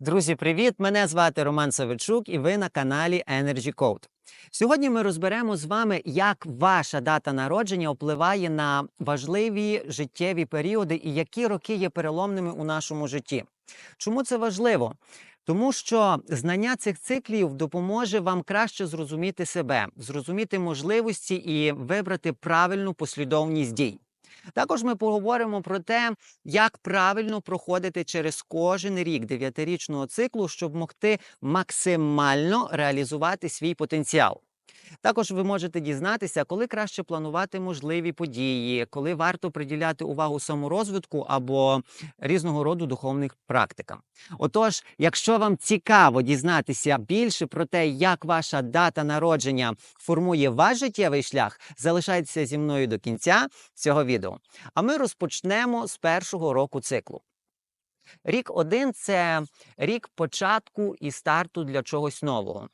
Друзі, привіт! Мене звати Роман Савичук, і ви на каналі Energy Code. Сьогодні ми розберемо з вами, як ваша дата народження впливає на важливі життєві періоди і які роки є переломними у нашому житті. Чому це важливо? Тому що знання цих циклів допоможе вам краще зрозуміти себе, зрозуміти можливості і вибрати правильну послідовність дій. Також ми поговоримо про те, як правильно проходити через кожен рік дев'ятирічного циклу, щоб могти максимально реалізувати свій потенціал. Також ви можете дізнатися, коли краще планувати можливі події, коли варто приділяти увагу саморозвитку або різного роду духовних практикам. Отож, якщо вам цікаво дізнатися більше про те, як ваша дата народження формує ваш життєвий шлях, залишайтеся зі мною до кінця цього відео. А ми розпочнемо з першого року циклу. Рік один це рік початку і старту для чогось нового.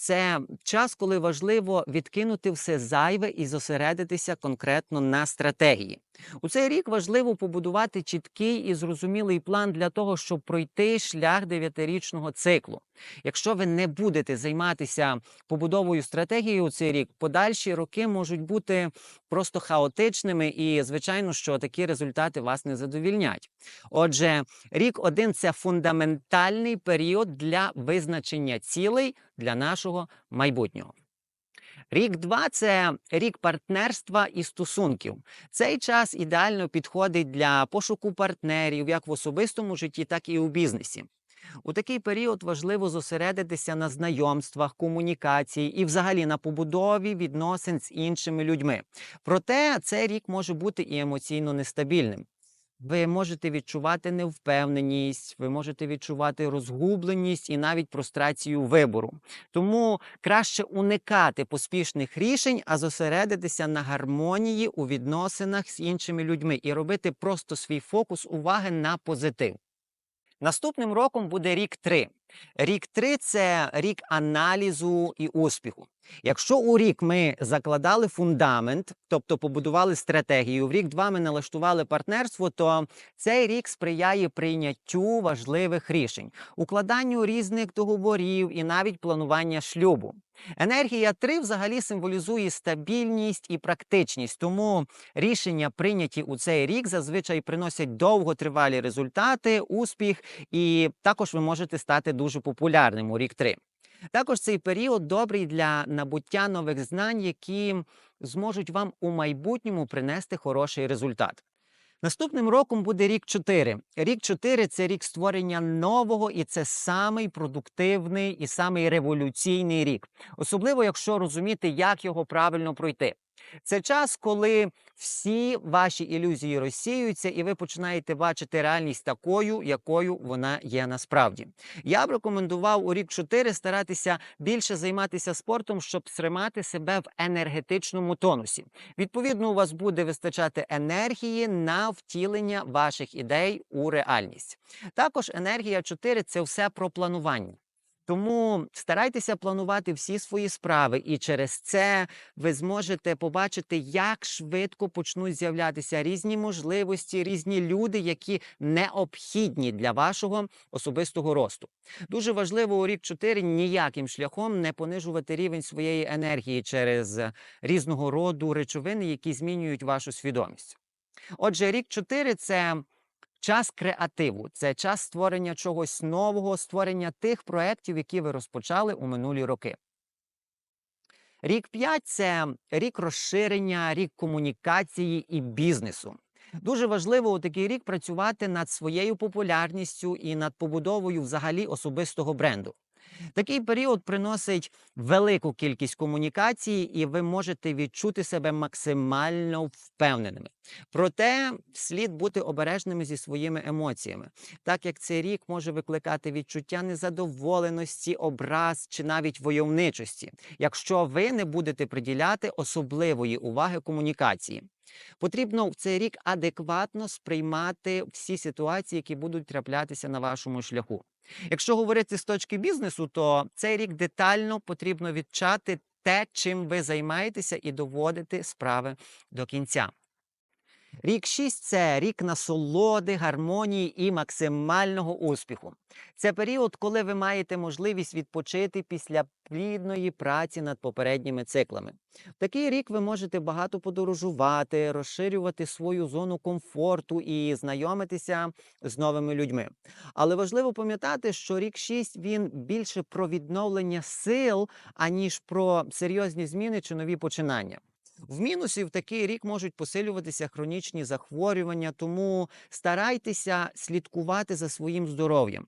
Це час, коли важливо відкинути все зайве і зосередитися конкретно на стратегії. У цей рік важливо побудувати чіткий і зрозумілий план для того, щоб пройти шлях дев'ятирічного циклу. Якщо ви не будете займатися побудовою стратегії у цей рік, подальші роки можуть бути просто хаотичними, і звичайно, що такі результати вас не задовільнять. Отже, рік один це фундаментальний період для визначення цілей для нашого майбутнього. Рік два це рік партнерства і стосунків. Цей час ідеально підходить для пошуку партнерів як в особистому житті, так і у бізнесі. У такий період важливо зосередитися на знайомствах, комунікації і, взагалі, на побудові відносин з іншими людьми. Проте цей рік може бути і емоційно нестабільним. Ви можете відчувати невпевненість, ви можете відчувати розгубленість і навіть прострацію вибору. Тому краще уникати поспішних рішень, а зосередитися на гармонії у відносинах з іншими людьми і робити просто свій фокус уваги на позитив. Наступним роком буде рік 3. Рік 3 – це рік аналізу і успіху. Якщо у рік ми закладали фундамент, тобто побудували стратегію, в рік 2 ми налаштували партнерство, то цей рік сприяє прийняттю важливих рішень, укладанню різних договорів і навіть планування шлюбу. Енергія 3 взагалі символізує стабільність і практичність, тому рішення, прийняті у цей рік, зазвичай приносять довготривалі результати, успіх, і також ви можете стати дуже популярним у рік 3. Також цей період добрий для набуття нових знань, які зможуть вам у майбутньому принести хороший результат. Наступним роком буде рік 4. Рік 4 – це рік створення нового, і це самий продуктивний і самий революційний рік, особливо якщо розуміти, як його правильно пройти. Це час, коли всі ваші ілюзії розсіюються, і ви починаєте бачити реальність такою, якою вона є насправді. Я б рекомендував у рік 4 старатися більше займатися спортом, щоб тримати себе в енергетичному тонусі. Відповідно, у вас буде вистачати енергії на втілення ваших ідей у реальність. Також енергія 4 – це все про планування. Тому старайтеся планувати всі свої справи, і через це ви зможете побачити, як швидко почнуть з'являтися різні можливості, різні люди, які необхідні для вашого особистого росту. Дуже важливо у рік 4 ніяким шляхом не понижувати рівень своєї енергії через різного роду речовини, які змінюють вашу свідомість. Отже, рік 4 – це Час креативу це час створення чогось нового, створення тих проєктів, які ви розпочали у минулі роки. Рік 5 – це рік розширення, рік комунікації і бізнесу. Дуже важливо у такий рік працювати над своєю популярністю і над побудовою взагалі особистого бренду. Такий період приносить велику кількість комунікації, і ви можете відчути себе максимально впевненими. Проте слід бути обережними зі своїми емоціями, так як цей рік може викликати відчуття незадоволеності, образ чи навіть войовничості, якщо ви не будете приділяти особливої уваги комунікації. Потрібно в цей рік адекватно сприймати всі ситуації, які будуть траплятися на вашому шляху. Якщо говорити з точки бізнесу, то цей рік детально потрібно відчати те, чим ви займаєтеся, і доводити справи до кінця. Рік 6 – це рік насолоди, гармонії і максимального успіху. Це період, коли ви маєте можливість відпочити після плідної праці над попередніми циклами. Такий рік ви можете багато подорожувати, розширювати свою зону комфорту і знайомитися з новими людьми. Але важливо пам'ятати, що рік 6 він більше про відновлення сил, аніж про серйозні зміни чи нові починання. В мінусі в такий рік можуть посилюватися хронічні захворювання, тому старайтеся слідкувати за своїм здоров'ям.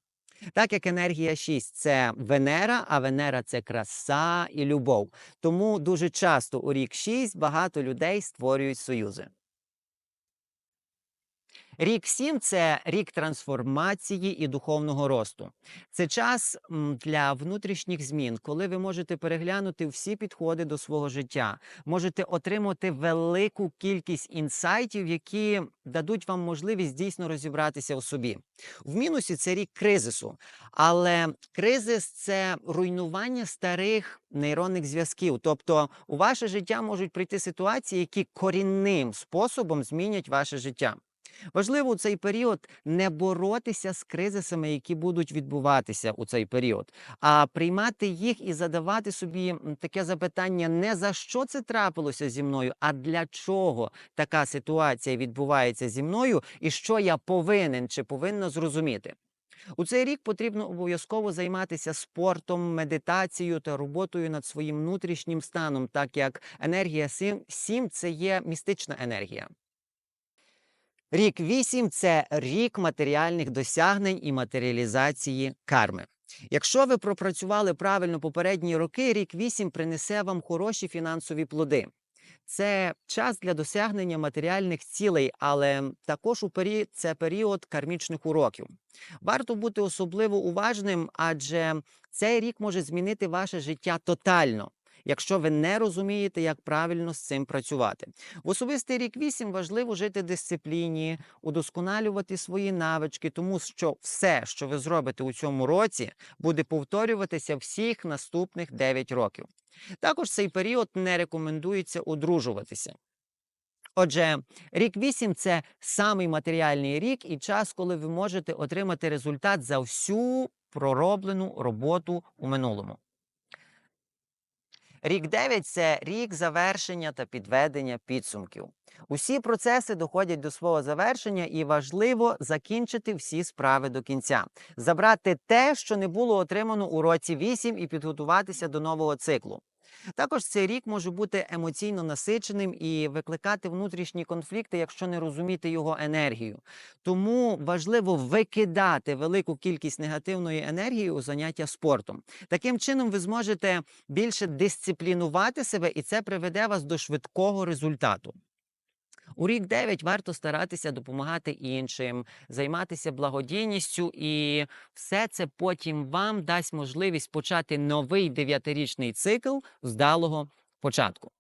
Так як енергія 6 – це Венера, а Венера це краса і любов. Тому дуже часто у рік 6 багато людей створюють союзи. Рік 7 – це рік трансформації і духовного росту. Це час для внутрішніх змін, коли ви можете переглянути всі підходи до свого життя, можете отримати велику кількість інсайтів, які дадуть вам можливість дійсно розібратися у собі. В мінусі це рік кризису, але кризис це руйнування старих нейронних зв'язків. Тобто у ваше життя можуть прийти ситуації, які корінним способом змінять ваше життя. Важливо у цей період не боротися з кризисами, які будуть відбуватися у цей період, а приймати їх і задавати собі таке запитання: не за що це трапилося зі мною, а для чого така ситуація відбувається зі мною, і що я повинен чи повинна зрозуміти. У цей рік потрібно обов'язково займатися спортом, медитацією та роботою над своїм внутрішнім станом, так як енергія 7 – це є містична енергія. Рік 8 – це рік матеріальних досягнень і матеріалізації карми. Якщо ви пропрацювали правильно попередні роки, рік 8 принесе вам хороші фінансові плоди. Це час для досягнення матеріальних цілей, але також у пері... це період кармічних уроків. Варто бути особливо уважним, адже цей рік може змінити ваше життя тотально, якщо ви не розумієте, як правильно з цим працювати. В особистий рік 8 важливо жити дисципліні, удосконалювати свої навички, тому що все, що ви зробите у цьому році, буде повторюватися всіх наступних 9 років. Також цей період не рекомендується одружуватися. Отже, рік 8 – це самий матеріальний рік і час, коли ви можете отримати результат за всю пророблену роботу у минулому. Рік 9 – це рік завершення та підведення підсумків. Усі процеси доходять до свого завершення, і важливо закінчити всі справи до кінця, забрати те, що не було отримано у році 8 і підготуватися до нового циклу. Також цей рік може бути емоційно насиченим і викликати внутрішні конфлікти, якщо не розуміти його енергію. Тому важливо викидати велику кількість негативної енергії у заняття спортом. Таким чином, ви зможете більше дисциплінувати себе, і це приведе вас до швидкого результату. У рік 9 варто старатися допомагати іншим, займатися благодійністю, і все це потім вам дасть можливість почати новий дев'ятирічний цикл здалого початку.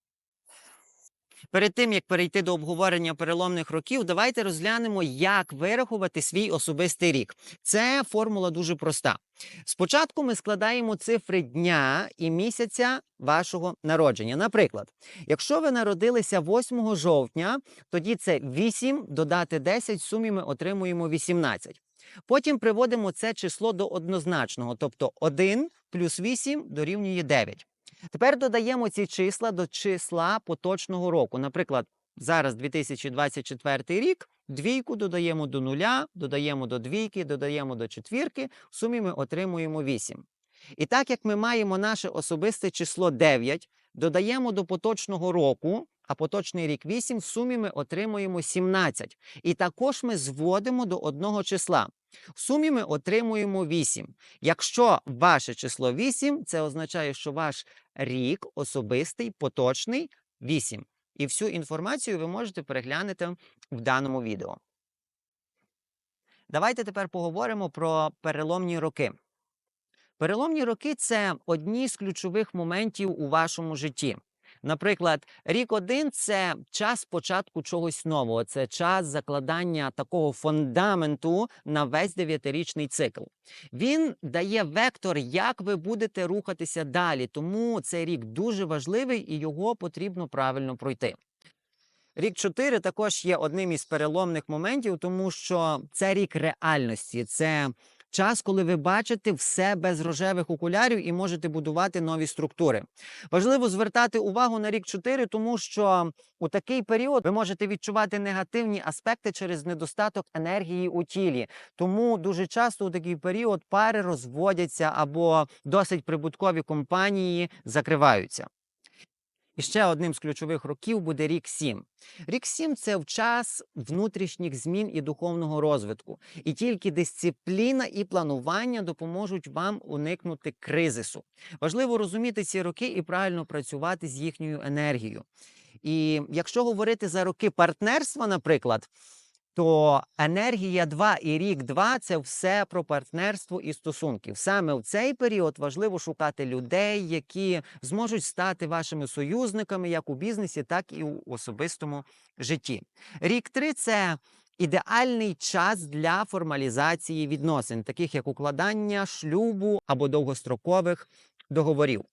Перед тим як перейти до обговорення переломних років, давайте розглянемо, як вирахувати свій особистий рік. Це формула дуже проста. Спочатку ми складаємо цифри дня і місяця вашого народження. Наприклад, якщо ви народилися 8 жовтня, тоді це 8 додати 10, в сумі ми отримуємо 18. Потім приводимо це число до однозначного, тобто 1 плюс 8 дорівнює 9. Тепер додаємо ці числа до числа поточного року. Наприклад, зараз 2024 рік, двійку додаємо до нуля, додаємо до двійки, додаємо до четвірки, в сумі ми отримуємо 8. І так як ми маємо наше особисте число 9, додаємо до поточного року, а поточний рік 8, в сумі ми отримуємо 17. І також ми зводимо до одного числа. В сумі ми отримуємо 8. Якщо ваше число 8, це означає, що ваш рік особистий, поточний 8. І всю інформацію ви можете переглянути в даному відео. Давайте тепер поговоримо про переломні роки. Переломні роки це одні з ключових моментів у вашому житті. Наприклад, рік один це час початку чогось нового, це час закладання такого фундаменту на весь дев'ятирічний цикл. Він дає вектор, як ви будете рухатися далі. Тому цей рік дуже важливий і його потрібно правильно пройти. Рік 4 також є одним із переломних моментів, тому що це рік реальності. Це час, коли ви бачите все без рожевих окулярів і можете будувати нові структури. Важливо звертати увагу на рік 4, тому що у такий період ви можете відчувати негативні аспекти через недостаток енергії у тілі. Тому дуже часто у такий період пари розводяться або досить прибуткові компанії закриваються. І ще одним з ключових років буде рік 7. Рік 7 – це в час внутрішніх змін і духовного розвитку. І тільки дисципліна і планування допоможуть вам уникнути кризису. Важливо розуміти ці роки і правильно працювати з їхньою енергією. І якщо говорити за роки партнерства, наприклад, то енергія 2 і рік 2 – це все про партнерство і стосунків. Саме в цей період важливо шукати людей, які зможуть стати вашими союзниками як у бізнесі, так і у особистому житті. Рік 3 – це ідеальний час для формалізації відносин, таких як укладання шлюбу або довгострокових договорів.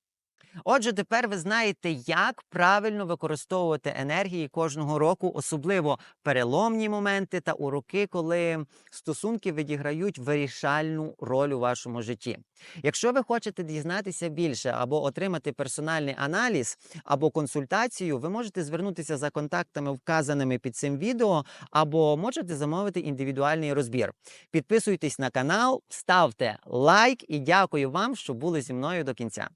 Отже, тепер ви знаєте, як правильно використовувати енергії кожного року, особливо переломні моменти та у роки, коли стосунки відіграють вирішальну роль у вашому житті. Якщо ви хочете дізнатися більше або отримати персональний аналіз або консультацію, ви можете звернутися за контактами, вказаними під цим відео, або можете замовити індивідуальний розбір. Підписуйтесь на канал, ставте лайк і дякую вам, що були зі мною до кінця.